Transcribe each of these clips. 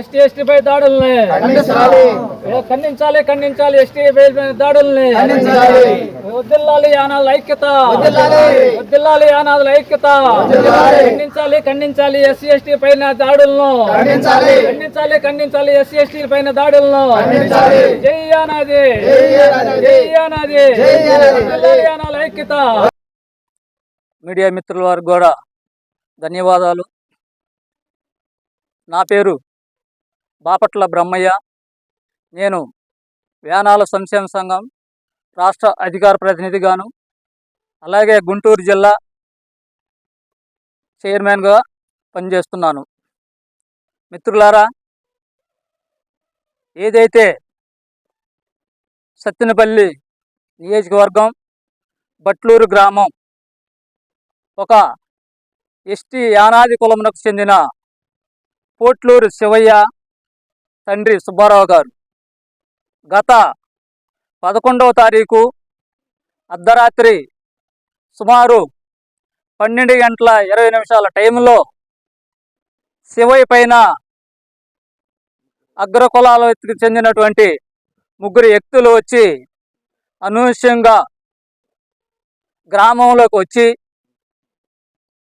ST ST పై దాడుల్ని. ఖండించాలి. ఖండించాలి ఖండించాలి. ఎస్టీ పై దాడుల్ని. ఖండించాలి. వదిల్లాలి యానాల ఐక్యత. వదిలాలి. వదిల్లాలి యానాదుల ఐక్యత. ఖండించాలి ఖండించాలి ఎస్సీ ఎస్టీ పైన దాడులను. ఖండించాలి. ఖండించాలి ఎస్సీ ఎస్టీ పైన దాడులను. జై యానాది జై. వదిల్లాలి యానాల ఐక్యత. మీడియా మిత్రుల వారికి కూడా ధన్యవాదాలు. నా పేరు బాపట్ల బ్రహ్మయ్య. నేను వ్యానాల సంక్షేమ సంఘం రాష్ట్ర అధికార ప్రతినిధిగాను అలాగే గుంటూరు జిల్లా చైర్మన్గా పనిచేస్తున్నాను. మిత్రులారా ఏదైతే సత్తినపల్లి నియోజకవర్గం బట్లూరు గ్రామం ఒక ఎస్టీ యానాది కులమునకు చెందిన పోట్లూరు శివయ్య తండ్రి సుబ్బారావు గారు. గత పదకొండవ తారీఖు అర్ధరాత్రి సుమారు పన్నెండు గంటల ఇరవై నిమిషాల టైంలో శివయ్య పైన అగ్రకులాలకి చెందినటువంటి ముగ్గురు వ్యక్తులు వచ్చి అనూహ్యంగా గ్రామంలోకి వచ్చి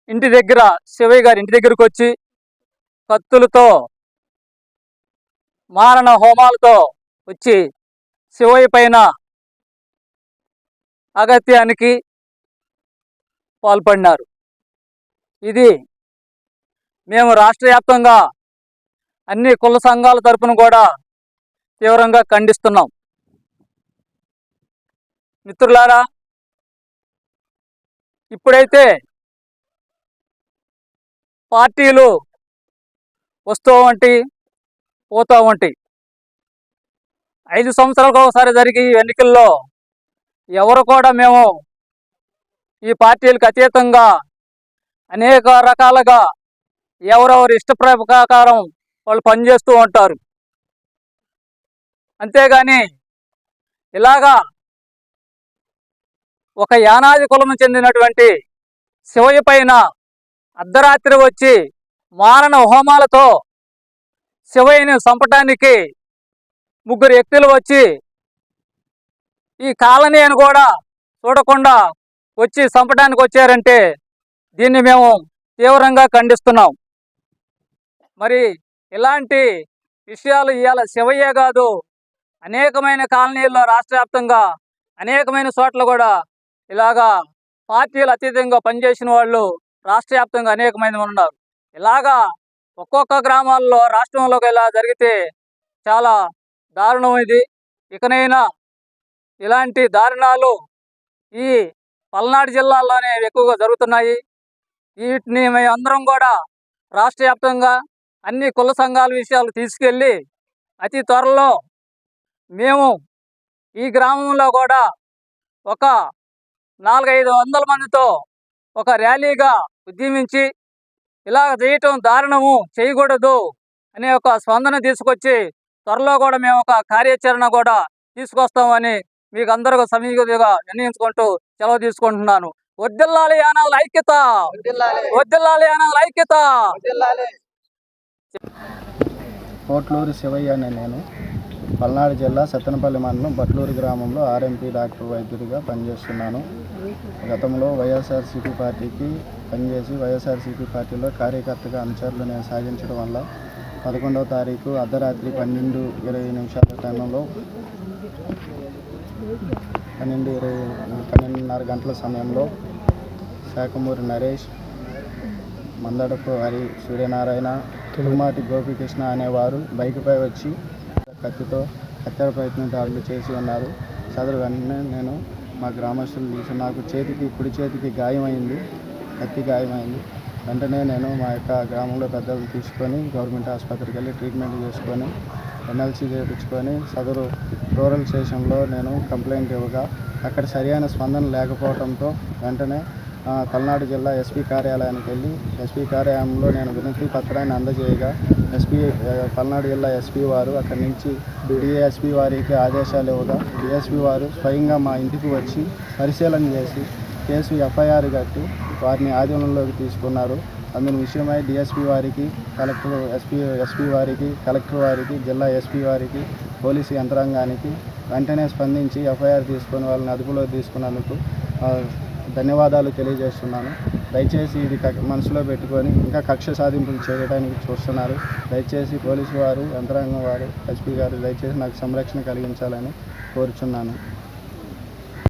ఇంటి దగ్గర శివయ్య గారి ఇంటి దగ్గరకు వచ్చి కత్తులతో మారణ హోమాలతో వచ్చి శివయ్య పైన అగత్యానికి పాల్పడినారు. ఇది మేము రాష్ట్ర వ్యాప్తంగా అన్ని కుల సంఘాల తరపున కూడా తీవ్రంగా ఖండిస్తున్నాం. మిత్రులారా ఇప్పుడైతే పార్టీలు వస్తూ వంటి పోతూ ఉంటాయి ఐదు సంవత్సరాలకు ఒకసారి జరిగే ఈ ఎన్నికల్లో ఎవరు కూడా మేము ఈ పార్టీలకు అతీతంగా అనేక రకాలుగా ఎవరెవరి ఇష్ట ప్రకారం వాళ్ళు పనిచేస్తూ ఉంటారు. అంతేగాని ఇలాగా ఒక యానాది కులం చెందినటువంటి శివయ్య పైన అర్ధరాత్రి వచ్చి మారణ హోమాలతో శివయ్యని చంపటానికి ముగ్గురు వ్యక్తులు వచ్చి ఈ కాలనీ అని కూడా చూడకుండా వచ్చి చంపడానికి వచ్చారంటే దీన్ని మేము తీవ్రంగా ఖండిస్తున్నాం. మరి ఇలాంటి విషయాలు ఇవాళ శివయ్యే కాదు అనేకమైన కాలనీల్లో రాష్ట్ర వ్యాప్తంగా అనేకమైన చోట్ల కూడా ఇలాగా పార్టీలు అతీతంగా పనిచేసిన వాళ్ళు రాష్ట్ర వ్యాప్తంగా అనేకమంది మంది ఉన్నారు. ఇలాగా ఒక్కొక్క గ్రామాల్లో రాష్ట్రంలోకి ఇలా జరిగితే చాలా దారుణం ఇది ఇకనైనా ఇలాంటి దారుణాలు ఈ పల్నాడు జిల్లాలోనే ఎక్కువగా జరుగుతున్నాయి. వీటిని మేము అందరం కూడా రాష్ట్ర వ్యాప్తంగా అన్ని కుల సంఘాల విషయాలు తీసుకెళ్ళి అతి త్వరలో మేము ఈ గ్రామంలో కూడా ఒక నాలుగైదు వందల మందితో ఒక ర్యాలీగా ఉద్యమించి ఇలా చేయటం దారుణము చేయకూడదు అనే ఒక స్పందన తీసుకొచ్చి త్వరలో కూడా మేము ఒక కార్యాచరణ కూడా తీసుకొస్తామని మీకు అందరూ సమీకగా నిర్ణయించుకుంటూ సెలవు తీసుకుంటున్నాను. వద్దిల్లాలి యానాల ఐక్యత. వద్దిల్లాలి. యానాల ఐక్యత. కోట్లూరు శివయ్య అనే నేను పల్నాడు జిల్లా సత్తెనపల్లి మండలం బట్లూరు గ్రామంలో ఆర్ఎంపీ డాక్టర్ వైద్యుడిగా పనిచేస్తున్నాను. గతంలో వైఎస్ఆర్సీపీ పార్టీకి పనిచేసి వైఎస్ఆర్సీపీ పార్టీలో కార్యకర్తగా అనుచరులు నేను సాగించడం వల్ల పదకొండవ తారీఖు అర్ధరాత్రి పన్నెండు ఇరవై నిమిషాల టైంలో పన్నెండు ఇరవై పన్నెండున్నర గంటల సమయంలో శాఖమూరి నరేష్ మందడపు హరి సూర్యనారాయణ తిరుమాటి గోపికృష్ణ అనేవారు బైక్పై వచ్చి కత్తితో హత్య ప్రయత్నం దాడులు చేసి ఉన్నారు. సదరు వెంటనే నేను మా గ్రామస్తులు తీసి నాకు చేతికి కుడి చేతికి గాయమైంది. కత్తి గాయమైంది. వెంటనే నేను మా యొక్క గ్రామంలో పెద్దలు తీసుకొని గవర్నమెంట్ ఆసుపత్రికి వెళ్ళి ట్రీట్మెంట్ చేసుకొని ఎన్ఎల్సీ చేయించుకొని సదరు రూరల్ స్టేషన్లో నేను కంప్లైంట్ ఇవ్వగా అక్కడ సరైన స్పందన లేకపోవడంతో వెంటనే పల్నాడు జిల్లా ఎస్పీ కార్యాలయానికి వెళ్ళి ఎస్పీ కార్యాలయంలో నేను వినతి పత్రాన్ని అందజేయగా ఎస్పీ పల్నాడు జిల్లా ఎస్పీ వారు అక్కడి నుంచి డిఎస్పీ వారికి ఆదేశాలు ఇవ్వగా డిఎస్పీ వారు స్వయంగా మా ఇంటికి వచ్చి పరిశీలన చేసి కేసు ఎఫ్ఐఆర్ కట్టి వారిని ఆధీనంలోకి తీసుకున్నారు. అందులో విషయమై డిఎస్పి వారికి కలెక్టర్ ఎస్పీ ఎస్పీ వారికి కలెక్టర్ వారికి జిల్లా ఎస్పీ వారికి పోలీసు యంత్రాంగానికి వెంటనే స్పందించి ఎఫ్ఐఆర్ తీసుకొని వాళ్ళని అదుపులో తీసుకున్నందుకు ధన్యవాదాలు తెలియజేస్తున్నాను. దయచేసి ఇది మనసులో పెట్టుకొని ఇంకా కక్ష సాధింపులు చేయడానికి చూస్తున్నారు. దయచేసి పోలీసు వారు యంత్రాంగం వారు ఎస్పీ గారు దయచేసి నాకు సంరక్షణ కలిగించాలని కోరుచున్నాను.